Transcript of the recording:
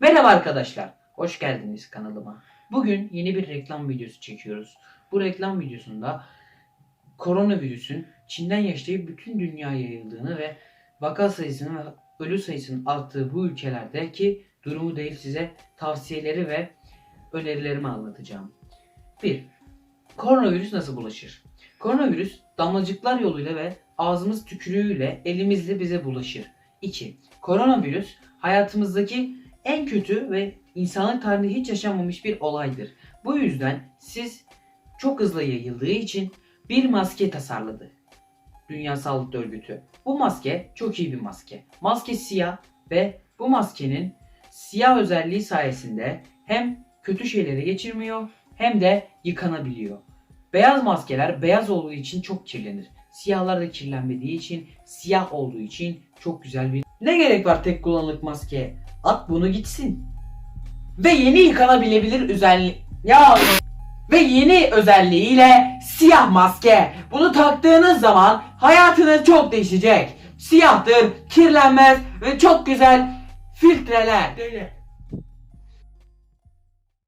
Merhaba arkadaşlar, hoş geldiniz kanalıma. Bugün yeni bir reklam videosu çekiyoruz. Bu reklam videosunda koronavirüsün Çin'den yaşayıp bütün dünyaya yayıldığını ve vaka sayısının ve ölü sayısının arttığı bu ülkelerdeki durumu değil size tavsiyeleri ve önerilerimi anlatacağım. 1. Koronavirüs nasıl bulaşır? Koronavirüs damlacıklar yoluyla ve ağzımız tükürüğüyle elimizle bize bulaşır. 2. Koronavirüs hayatımızdaki en kötü ve insanlık tarihinde hiç yaşanmamış bir olaydır. Bu yüzden siz çok hızlı yayıldığı için bir maske tasarladı. Dünya Sağlık Örgütü. Bu maske çok iyi bir maske. Maske siyah ve bu maskenin siyah özelliği sayesinde hem kötü şeyleri geçirmiyor hem de yıkanabiliyor. Beyaz maskeler beyaz olduğu için çok kirlenir. Siyahlar da kirlenmediği için, siyah olduğu için çok güzel bir... Ne gerek var tek kullanımlık maskeye? At bunu gitsin. Ve yeni yıkanabilebilir özelliği... Ya... Ve yeni özelliğiyle siyah maske. Bunu taktığınız zaman hayatınız çok değişecek. Siyahtır, kirlenmez ve çok güzel filtreler.